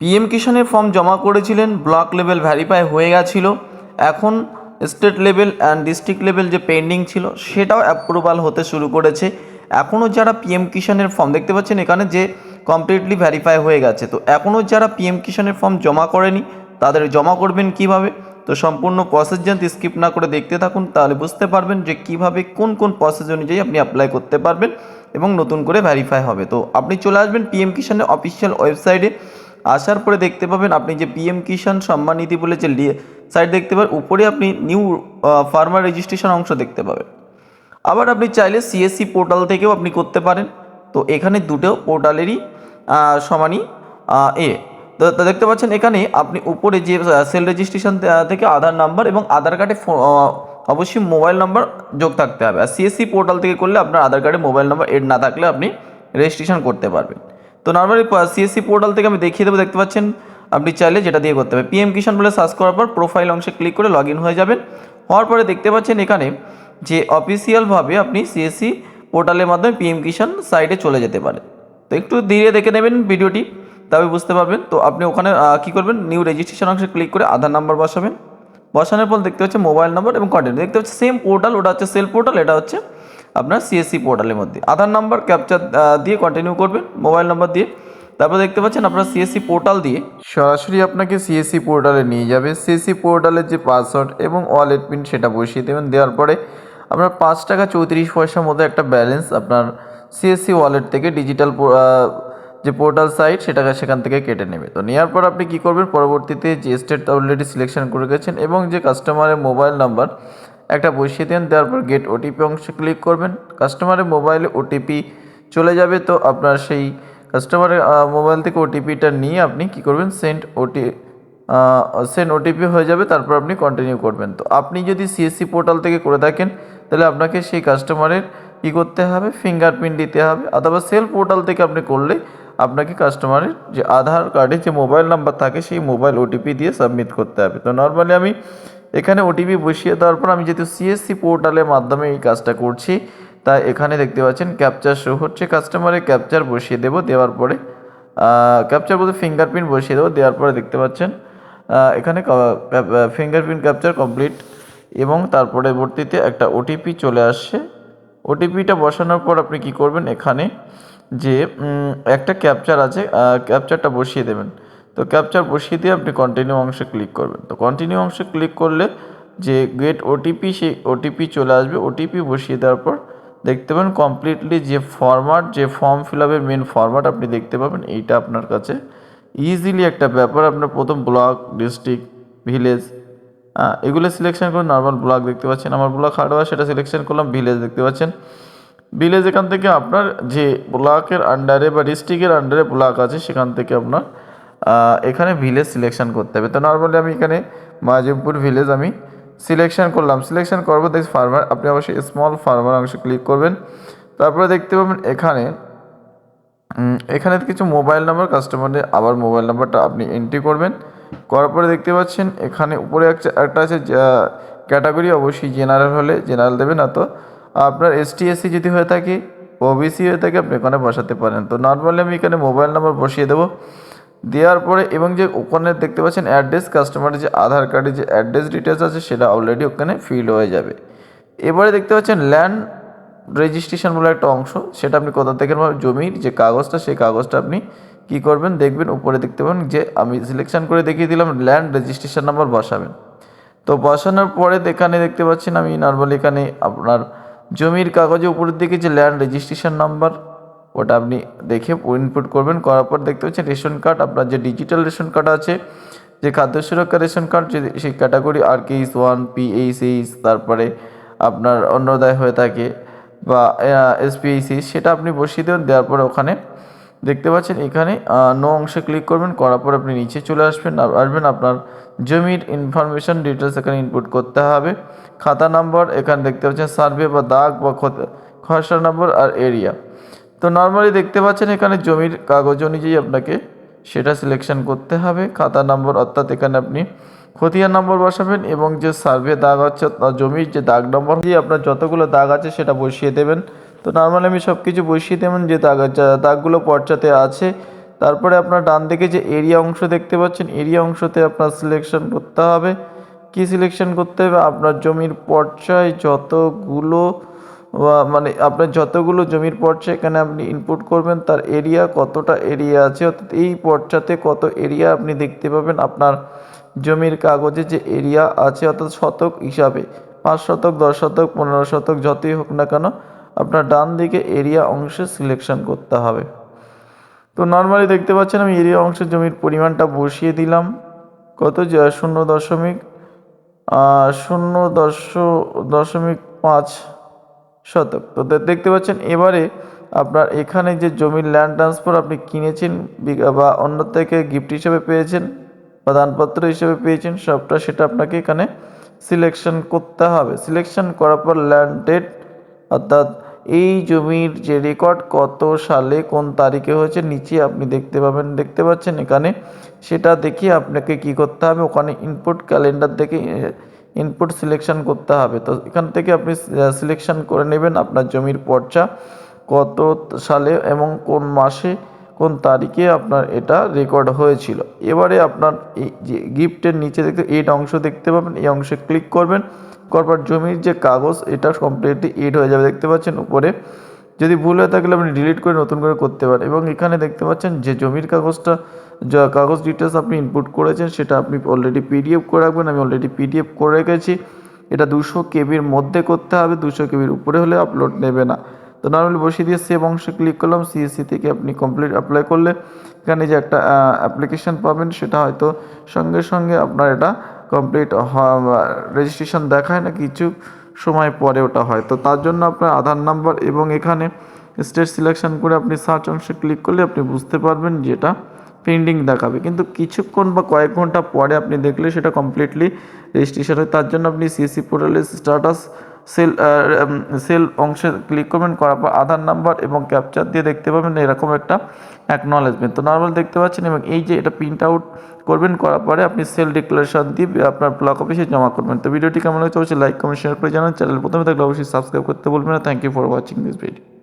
PM কিষাণের form জমা করেছিলেন block level verify হয়ে গেছিল। এখন state level and district level যে পেন্ডিং ছিল, সেটাও অ্যাপ্রুভাল হতে শুরু করেছে। এখনও যারা পিএম কিষাণের ফর্ম দেখতে পাচ্ছেন এখানে যে কমপ্লিটলি ভ্যারিফাই হয়ে গেছে। তো এখনও যারা পিএম কিষাণের ফর্ম জমা করেনি, তাদের জমা করবেন কীভাবে? তো সম্পূর্ণ প্রসেস যদি স্কিপ না করে দেখতে থাকুন, তাহলে বুঝতে পারবেন যে কীভাবে কোন কোন প্রসেস অনুযায়ী আপনি অ্যাপ্লাই করতে পারবেন এবং নতুন করে ভ্যারিফাই হবে। তো আপনি চলে আসবেন পিএম কিষাণের অফিসিয়াল ওয়েবসাইটে আসার পরে দেখতে পাবেন আপনি যে পিএম কিষাণ সম্মান নিধি বলে যে সাইট দেখতে পাবেন, উপরে আপনি নিউ ফার্মার রেজিস্ট্রেশন অংশ দেখতে পাবেন। আবার আপনি চাইলে সিএসসি পোর্টাল থেকেও আপনি করতে পারেন। তো এখানে দুটো পোর্টালেরই সমানই এ। তো দেখতে পাচ্ছেন এখানে আপনি উপরে যে সেল রেজিস্ট্রেশন থেকে আধার নাম্বার এবং আধার কার্ডে অবশ্যই মোবাইল নাম্বার যোগ থাকতে হবে। আর সিএসসি পোর্টাল থেকে করলে আপনার আধার কার্ডে মোবাইল নাম্বার এড না থাকলে আপনি রেজিস্ট্রেশন করতে পারবেন। তো নর্মালি সিএসসি পোর্টাল থেকে আমি দেখিয়ে দেবো, দেখতে পাচ্ছেন? আপনি চাইলে যেটা দিয়ে করতে হবে পিএম কিষাণ বলে সার্চ করার পর প্রোফাইল অংশে ক্লিক করে লগ হয়ে যাবেন। হওয়ার পরে দেখতে পাচ্ছেন এখানে যে অফিসিয়ালভাবে আপনি সিএসসি পোর্টালের মাধ্যমে পিএম কিষাণ সাইটে চলে যেতে পারেন তো একটু ধীরে দেখে নেবেন ভিডিওটি তবে বুঝতে পারবেন। তো আপনি ওখানে কি করবেন? নিউ রেজিস্ট্রেশন অংশে ক্লিক করে আধার নাম্বার বসাবেন। বসানোর পর দেখতে পাচ্ছেন মোবাইল নাম্বার এবং কন্টেন্ট দেখতে পাচ্ছেন সেম পোর্টাল ওটা হচ্ছে সেল পোর্টাল এটা হচ্ছে আপনার সিএসসি পোর্টালের মধ্যে। আধার নাম্বার ক্যাপচার দিয়ে কন্টিনিউ করবেন মোবাইল নাম্বার দিয়ে। তারপর দেখতে পাচ্ছেন আপনার সিএসসি পোর্টাল দিয়ে সরাসরি আপনাকে সিএসসি পোর্টালে নিয়ে যাবে। সিএসসি পোর্টালের যে পাসওয়ার্ড এবং ওয়ালেট পিন সেটা বসিয়ে দেবেন। দেওয়ার পরে আপনার পাঁচ টাকা চৌত্রিশ পয়সার মধ্যে একটা ব্যালেন্স আপনার সিএসসি ওয়ালেট থেকে ডিজিটাল যে পোর্টাল সাইট সেটাকে সেখান থেকে কেটে নেবে। তো নেওয়ার পর আপনি কি করবেন? পরবর্তীতে যে স্টেট অলরেডি সিলেকশন করে গেছেন এবং যে কাস্টমারের মোবাইল নাম্বার একটা বসিয়ে দেন দেওয়ার পর গেট ওটিপি অংশে ক্লিক করবেন। কাস্টমারের মোবাইলে ওটিপি চলে যাবে, তো আপনার সেই কাস্টমারের মোবাইল থেকে ওটিপিটা নিয়ে আপনি কি করবেন সেন্ড ওটি সেন্ড ওটিপি হয়ে যাবে, তারপর আপনি কন্টিনিউ করবেন। তো আপনি যদি সিএসসি পোর্টাল থেকে করে থাকেন, তাহলে আপনাকে সেই কাস্টমারের কী করতে হবে ফিঙ্গারপ্রিন্ট দিতে হবে, অথবা সেল পোর্টাল থেকে আপনি করলে আপনাকে কাস্টমারের যে আধার কার্ডে যে মোবাইল নাম্বার থাকে, সেই মোবাইল ওটিপি দিয়ে সাবমিট করতে হবে। তো নর্মালি আমি এখানে ওটিপি বসিয়ে দেওয়ার পর আমি যেহেতু সিএসসি পোর্টালের মাধ্যমে এই কাজটা করছি, তাই এখানে দেখতে পাচ্ছেন ক্যাপচার শো হচ্ছে। কাস্টমারের ক্যাপচার বসিয়ে দেবো, দেওয়ার পরে ক্যাপচার বলতে ফিঙ্গারপ্রিন্ট বসিয়ে দেবো, দেওয়ার পরে দেখতে পাচ্ছেন এখানে ফিঙ্গারপ্রিন্ট ক্যাপচার কমপ্লিট এবং তার পরবর্তীতে একটা ওটিপি চলে আসছে। ওটিপিটা বসানোর পর আপনি কি করবেন এখানে যে একটা ক্যাপচার আছে ক্যাপচারটা বসিয়ে দেবেন। তো ক্যাপচার বসিয়ে দিয়ে আপনি কন্টিনিউ অংশে ক্লিক করবেন। তো কন্টিনিউ অংশে ক্লিক করলে যে গেট ওটিপি সেই ওটিপি চলে আসবে। ওটিপি বসিয়ে দেওয়ার পর দেখতে পাবেন কমপ্লিটলি যে ফরম্যাট যে ফর্ম ফিল আপের মেন ফরম্যাট আপনি দেখতে পাবেন, এইটা আপনার কাছে ইজিলি একটা ব্যাপার। আপনার প্রথম ব্লক ডিস্ট্রিক্ট ভিলেজ এগুলো সিলেকশন করে নর্মাল ব্লক দেখতে পাচ্ছেন। আমার ব্লক হার্ডওয়ার সেটা সিলেকশন করলাম ভিলেজ দেখতে পাচ্ছেন। ভিলেজ এখান থেকে আপনার যে ব্লকের আন্ডারে বা ডিস্ট্রিক্টের আন্ডারে ব্লক আছে, সেখান থেকে আপনার এখানে ভিলেজ সিলেকশন করতে হবে। তো নর্মালি আমি এখানে মাজিমপুর ভিলেজ আমি সিলেকশন করলাম। সিলেকশন করব দেখ ফার্মার আপনি অবশ্যই স্মল ফার্মার অংশে ক্লিক করবেন। তারপরে দেখতে পাবেন এখানে এখানে কিছু মোবাইল নাম্বার কাস্টমারের আবার মোবাইল নাম্বারটা আপনি এন্ট্রি করবেন। করার পরে দেখতে পাচ্ছেন এখানে উপরে একটা আছে ক্যাটাগরি অবশ্যই জেনারেল হলে জেনারেল দেবেন না তো। আপনার এসটি এসসি যদি হয়ে থাকে ওবিসি হয়ে থাকে, আপনি এখানে বসাতে পারেন। তো নর্মালি আমি এখানে মোবাইল নাম্বার বসিয়ে দেবো। দেওয়ার পরে এবং যে ওখানে দেখতে পাচ্ছেন অ্যাড্রেস কাস্টমারের যে আধার কার্ডে যে অ্যাড্রেস ডিটেলস আছে সেটা অলরেডি ওখানে ফিল হয়ে যাবে। এবারে দেখতে পাচ্ছেন ল্যান্ড রেজিস্ট্রেশন বলে একটা অংশ, সেটা আপনি কোথা থেকে জমির যে কাগজটা, সেই কাগজটা আপনি কি করবেন? দেখবেন উপরে দেখতে পাবেন যে আমি সিলেকশন করে দেখিয়ে দিলাম ল্যান্ড রেজিস্ট্রেশন নাম্বার বসাবেন। তো বসানোর পরে এখানে দেখতে পাচ্ছেন আমি নর্মালি এখানে আপনার জমির কাগজে উপরের দিকে যে ল্যান্ড রেজিস্ট্রেশন নাম্বার ওটা আপনি দেখে ইনপুট করবেন, করার পর দেখতে পাচ্ছেন রেশন কার্ড আপনার যে ডিজিটাল রেশন কার্ড আছে, যে খাদ্য সুরক্ষা রেশন কার্ড যে সেই ক্যাটাগরি আর কে case one P H H তারপরে আপনার অন্নদায় হয়ে থাকে বা এসপিএইচি সেটা আপনি বসিয়ে দেবেন, দেওয়ার পরে ওখানে দেখতে পাচ্ছেন এখানে নো অংশে ক্লিক করবেন, করার পর আপনি নিচে চলে আসবেন আসবেন আপনার জমির ইনফরমেশন ডিটেলস এখানে ইনপুট করতে হবে, খাতা নাম্বার এখানে দেখতে পাচ্ছেন সার্ভে বা দাগ বা খসড়া নম্বর আর এরিয়া তো নর্মালি দেখতে পাচ্ছেন এখানে জমির কাগজ অনুযায়ী আপনাকে সেটা সিলেকশন করতে হবে। খাতা নম্বর অর্থাৎ এখানে আপনি খতিয়ান নম্বর বসাবেন এবং যে সার্ভে দাগ আছে জমির যে দাগ নম্বর দিয়ে আপনার যতগুলো দাগ আছে সেটা বসিয়ে দেবেন। তো নর্মালি আমি সব কিছু বসিয়ে দেবেন যে দাগ দাগগুলো পর্চাতে আছে। তারপরে আপনার ডান দিকে যে এরিয়া অংশ দেখতে পাচ্ছেন এরিয়া অংশতে আপনার সিলেকশন করতে হবে। কি সিলেকশন করতে হবে? আপনার জমির পর্যায় যতগুলো মানে আপনার যতগুলো জমির পর্যায় এখানে আপনি ইনপুট করবেন, তার এরিয়া কতটা এরিয়া আছে, অর্থাৎ এই পর্চাতে কত এরিয়া আপনি দেখতে পাবেন আপনার জমির কাগজে যে এরিয়া আছে, অর্থাৎ শতক হিসাবে। পাঁচ শতক, দশ শতক, পনেরো শতক, যতই হোক না কেন, আপনার ডান দিকে এরিয়া অংশে সিলেকশন করতে হবে। তো নর্মালি দেখতে পাচ্ছেন আমি এরিয়া অংশের জমির পরিমাণটা বসিয়ে দিলাম। কত? শূন্য দশমিক শূন্য দশ, দশমিক পাঁচ শতক। তো দেখতে পাচ্ছেন, এবারে আপনার এখানে যে জমির ল্যান্ড ট্রান্সফার আপনি কিনেছেন বা অন্য থেকে গিফট হিসেবে পেয়েছেন, বা দানপত্র হিসেবে পেয়েছেন, সবটা সেটা আপনাকে এখানে সিলেকশন করতে হবে। সিলেকশন করার পর ল্যান্ড ডেট অর্থাৎ এই জমির যে রেকর্ড কত সালে, কোন তারিখে হয়েছে, নিচে আপনি দেখতে পাবেন। দেখতে পাচ্ছেন এখানে, সেটা দেখে আপনাকে কি করতে হবে, ওখানে ইনপুট ক্যালেন্ডার দেখে ইনপুট সিলেকশন করতে হবে। তো এখান থেকে আপনি সিলেকশন করে নেবেন আপনার জমির পর্চা, কত সালে এবং কোন মাসে, কোন তারিখে আপনার এটা রেকর্ড হয়েছিল। এবারে আপনার এই যে গিফটের নিচে দেখতে এইট অংশ দেখতে পাবেন। এই অংশে ক্লিক করবেন। করবার জমির যে কাগজ, এটা কমপ্লিটলি এড হয়ে যাবে। দেখতে পাচ্ছেন উপরে। যদি ভুল হয়ে থাকলে আপনি ডিলিট করে নতুন করে করতে পারেন। এবং এখানে দেখতে পাচ্ছেন যে জমির কাগজটা যা কাগজ ডিটেলস আপনি ইনপুট করেছেন, সেটা আপনি অলরেডি পিডিএফ করে রাখবেন, আমি অলরেডি পিডিএফ করে রেখেছি। এটা দুশো কেবির মধ্যে করতে হবে, দুশো কেবির উপরে হলে আপলোড নেবে না। তো নর্মালি বসিয়ে দিয়ে সেভ অংশে ক্লিক করলাম সিএসসি থেকে আপনি কমপ্লিট অ্যাপ্লাই করলে এখানে যে একটা অ্যাপ্লিকেশন পাবেন, সেটা হয়তো সঙ্গে সঙ্গে আপনার এটা কমপ্লিট রেজিস্ট্রেশন দেখায় না, কিছু সময় পরে ওটা হয়। তো তার জন্য আপনার আধার নাম্বার এবং এখানে স্টেট সিলেকশন করে আপনি সার্চ অংশে ক্লিক করলে আপনি বুঝতে পারবেন যেটা পেন্ডিং দেখাবে। কিন্তু কিছুক্ষণ বা কয়েক ঘণ্টা পরে আপনি দেখলে সেটা কমপ্লিটলি রেজিস্ট্রেশন হয়। তার জন্য আপনি সিএসসি পোর্টালের স্ট্যাটাস সেল সেল অংশে ক্লিক করবেন। করার পর আধার নাম্বার এবং ক্যাপচার দিয়ে দেখতে পাবেন এরকম একটা অ্যাকনলেজমেন্ট তো নর্মাল দেখতে পাচ্ছেন এবং এই যে এটা প্রিন্ট আউট করবেন, করার পরে আপনি সেল ডিক্লারেশন দিয়ে আপনার ব্লক অফিসে জমা করবেন। তো ভিডিওটি কেমন হয়েছে অবশ্যই লাইক কমেন্ট শেয়ার করে জানান। চ্যানেল প্রথমে থাকলে অবশ্যই সাবস্ক্রাইব করতে বলবেন thank you for watching this video